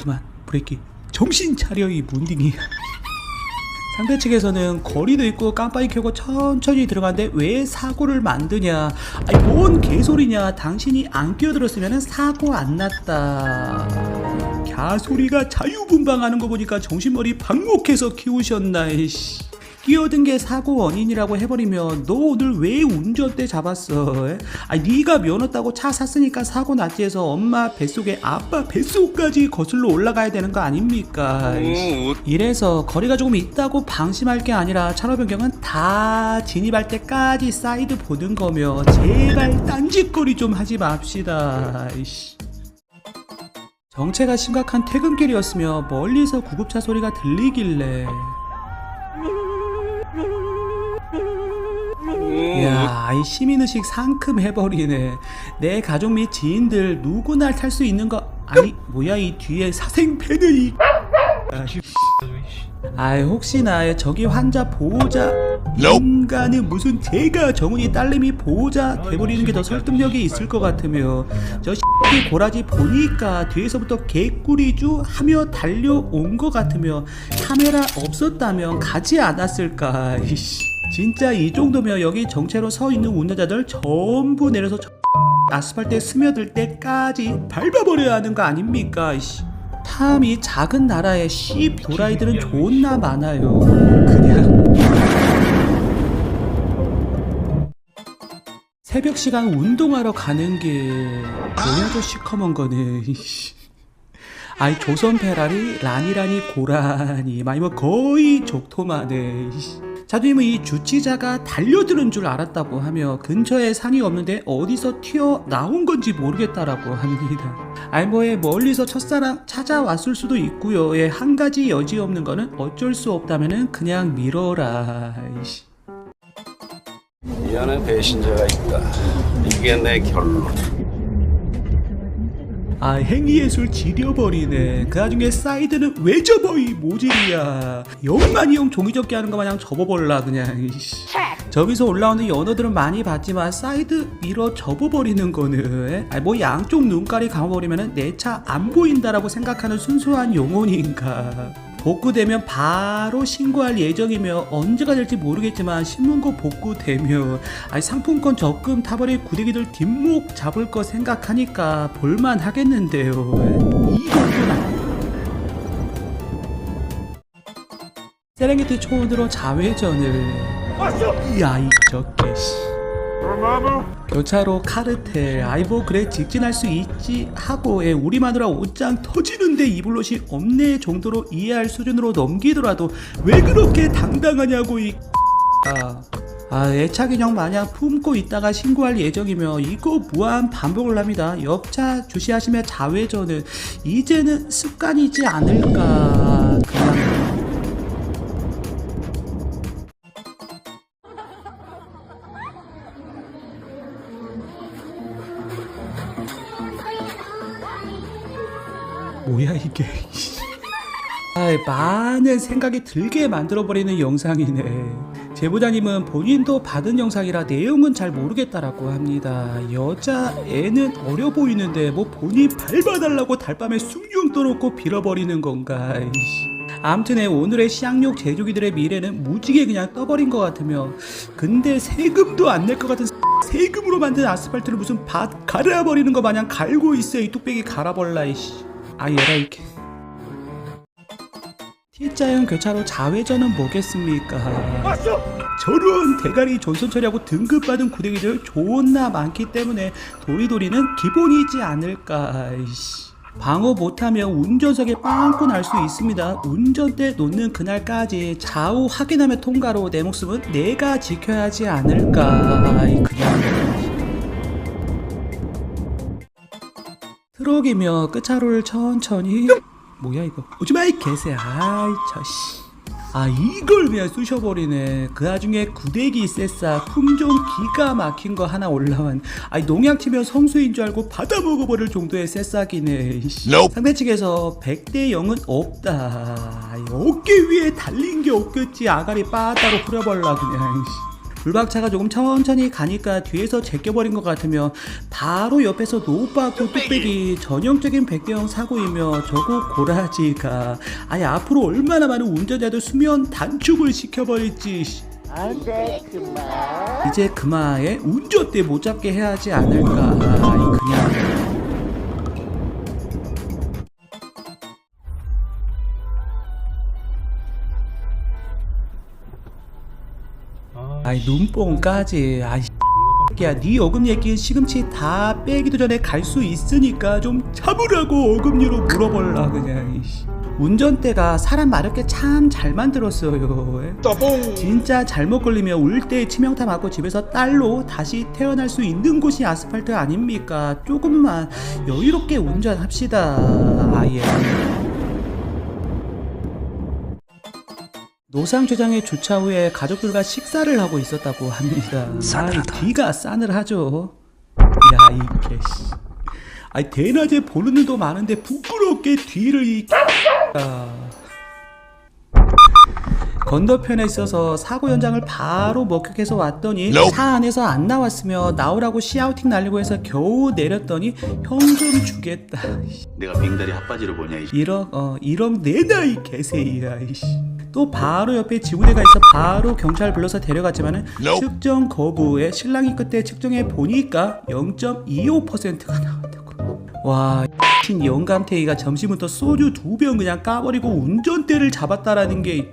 그만 브레이크. 정신 차려 이 문딩이. 상대 측에서는 거리도 있고 깜빡이 켜고 천천히 들어가는데 왜 사고를 만드냐? 아니 뭔 개소리냐? 당신이 안 끼어들었으면 사고 안 났다. 갸소리가 자유분방하는 거 보니까 정신머리 방목해서 키우셨나 이씨 끼어든 게 사고 원인이라고 해버리면 너 오늘 왜 운전대 잡았어? 에? 아니 네가 면허 따고 차 샀으니까 사고 났지 해서 엄마 뱃속에 아빠 뱃속까지 거슬러 올라가야 되는 거 아닙니까? 이래서 거리가 조금 있다고 방심할 게 아니라 차로 변경은 다 진입할 때까지 사이드 보는 거며 제발 딴짓거리 좀 하지 맙시다. 이씨. 정체가 심각한 퇴근길이었으며 멀리서 구급차 소리가 들리길래 야, 이 시민의식 상큼해버리네. 내 가족 및 지인들 누구나 탈 수 있는 거? 아니 뭐야 이 뒤에 사생팬은 이 아이 혹시나 저기 환자 보호자? 인간은 무슨 제가 정훈이 딸내미 보호자 돼버리는 게 더 설득력이 있을 것 같으며 저 X끼 고라지 보니까 뒤에서부터 개꾸리주 하며 달려온 것 같으며 카메라 없었다면 가지 않았을까 이씨 진짜 이 정도면 여기 정체로 서 있는 운전자들 전부 내려서 저 아스팔트에 스며들 때까지 밟아버려야 하는 거 아닙니까 이씨 탐이 작은 나라에 씨 도라이들은 존나 많아요 그냥 새벽 시간 운동하러 가는 게저 시커먼 거네. 아이 조선 페라리 라니라니 고라니 많이 뭐 거의 족토마네. 자두님은 이 주치자가 달려드는 줄 알았다고 하며 근처에 산이 없는데 어디서 튀어 나온 건지 모르겠다라고 합니다. 알모에 멀리서 첫사랑 찾아왔을 수도 있고요. 예, 한 가지 여지 없는 거는 어쩔 수 없다면은 그냥 밀어라. 이씨. 이 안에 배신자가 있다. 이게 내 결론. 아 행위예술 지려버리네. 그 와중에 사이드는 왜 접어 이 모질이야. 영만이 형 종이접기 하는 거 마냥 접어버릴라 그냥. 저기서 올라오는 연어들은 많이 봤지만 사이드 밀어 접어버리는 거는 아니 뭐 양쪽 눈깔이 감아버리면 내 차 안 보인다라고 생각하는 순수한 영혼인가 복구되면 바로 신고할 예정이며 언제가 될지 모르겠지만 신문고 복구되며 아니 상품권 적금 타버릴 구데기들 뒷목 잡을 거 생각하니까 볼만 하겠는데요. 세렝게티 초원으로 자회전을. 이야 이 적개 씨 교차로 카르텔 아이보 그래 직진할 수 있지 하고 예, 우리 마누라 옷장 터지는데 옷이 없네 정도로 이해할 수준으로 넘기더라도 왜 그렇게 당당하냐고 이 아, 아 애착 인형 마냥 품고 있다가 신고할 예정이며 이거 무한 반복을 합니다. 옆차 주시하시며 자회전은 이제는 습관이지 않을까. 그냥 뭐야 이게. 아이, 많은 생각이 들게 만들어버리는 영상이네. 제보자님은 본인도 받은 영상이라 내용은 잘 모르겠다라고 합니다. 여자애는 어려 보이는데 뭐 본인 밟아달라고 달밤에 숭늉 떠놓고 빌어버리는 건가 이씨. 에 오늘의 시향육 제조기들의 미래는 무지개 그냥 떠버린 것 같으며 근데 세금도 안 낼 것 같은 세금으로 만든 아스팔트를 무슨 밭 갈아버리는 거 마냥 갈고 있어 이 뚝배기 갈아벌라 이씨 아 얘라 이렇게 T자형 교차로 자회전은 뭐겠습니까 저런 대가리 존선 처리하고 등급 받은 구데기들 존나 많기 때문에 도리도리는 기본이지 않을까 이씨. 방어 못하면 운전석에 빵꾸 날 수 있습니다. 운전대 놓는 그날까지 좌우 확인하며 통과로 내 목숨은 내가 지켜야 하지 않을까. 아이, 그냥. 트럭이며 끝차로를 천천히. 뭐야 이거? 오지마 이 개새. 아이 저씨. 아 이걸 그냥 쑤셔버리네 그 와중에 구데기 쎄싸 품종 기가 막힌 거 하나 올라온 아니 농약 치면 성수인 줄 알고 받아 먹어버릴 정도의 쎄싸기네 이씨. 상대 측에서 100대 0은 없다 어깨 위에 달린 게 없겠지 아가리 빠따로 후려버려 그냥. 불박차가 조금 천천히 가니까 뒤에서 제껴버린 것 같으며 바로 옆에서 노빠꾸 뚝배기 전형적인 백대형 사고이며 저거 고라지가 아예 앞으로 얼마나 많은 운전자들 수면 단축을 시켜버릴지. 이제 그마에 운전대 못 잡게 해야 하지 않을까. 그냥 눈뽕까지 아이 야, 네 어금 얘기 시금치 다 빼기도 전에 갈 수 있으니까 좀 참으라고 어금니로 물어볼라 그냥. 이씨. 운전대가 사람 마렵게 참 잘 만들었어요. 예? 진짜 잘못 걸리면 울 때 치명타 맞고 집에서 딸로 다시 태어날 수 있는 곳이 아스팔트 아닙니까? 조금만 여유롭게 운전합시다. 아예. 노상조장의 주차 후에 가족들과 식사를 하고 있었다고 합니다. 싸늘하다. 귀가 싸늘하죠. 야, 이 개씨. 아니, 대낮에 보는 일도 많은데 부끄럽게 뒤를 이 아. 건너편에 있어서 사고 현장을 바로 목격해서 왔더니 차 안에서 안 나왔으며 나오라고 시아우팅 날리고 해서 겨우 내렸더니 현금 주겠다. 내가 빙다리 핫바지를 보냐 이 1억 어 1억 내다 이 개새이야 이씨 또 바로 옆에 지구대가 있어 바로 경찰 불러서 데려갔지만은 측정 거부에 신랑이 그때 측정해 보니까 0.25%가 나왔다고. 와신 영감태이가 점심부터 소주 두 병 그냥 까버리고 운전대를 잡았다라는 게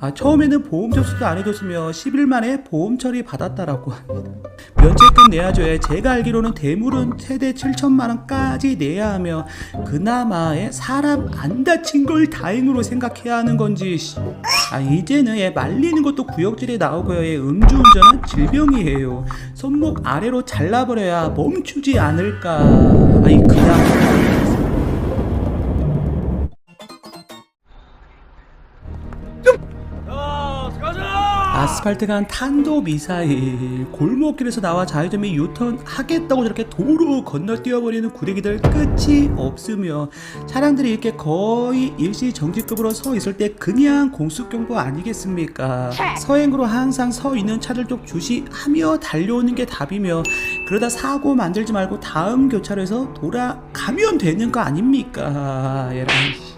아, 처음에는 보험 접수도 안 해줬으며 10일 만에 보험 처리 받았다라고 합니다. 면책금 내야줘야 제가 알기로는 대물은 최대 7천만 원까지 내야 하며 그나마의 사람 안 다친 걸 다행으로 생각해야 하는 건지 씨. 아 이제는 얘 말리는 것도 구역질에 나오고요 얘 음주운전은 질병이에요 손목 아래로 잘라버려야 멈추지 않을까 아이 그냥 아스팔트가 한 탄도 미사일 골목길에서 나와 좌회전이 유턴 하겠다고 저렇게 도로 건너 뛰어버리는 구대기들 끝이 없으며 차량들이 이렇게 거의 일시 정지급으로 서 있을 때 그냥 공수경보 아니겠습니까? 서행으로 항상 서 있는 차들 쪽 주시하며 달려오는 게 답이며 그러다 사고 만들지 말고 다음 교차로에서 돌아가면 되는 거 아닙니까? 여러분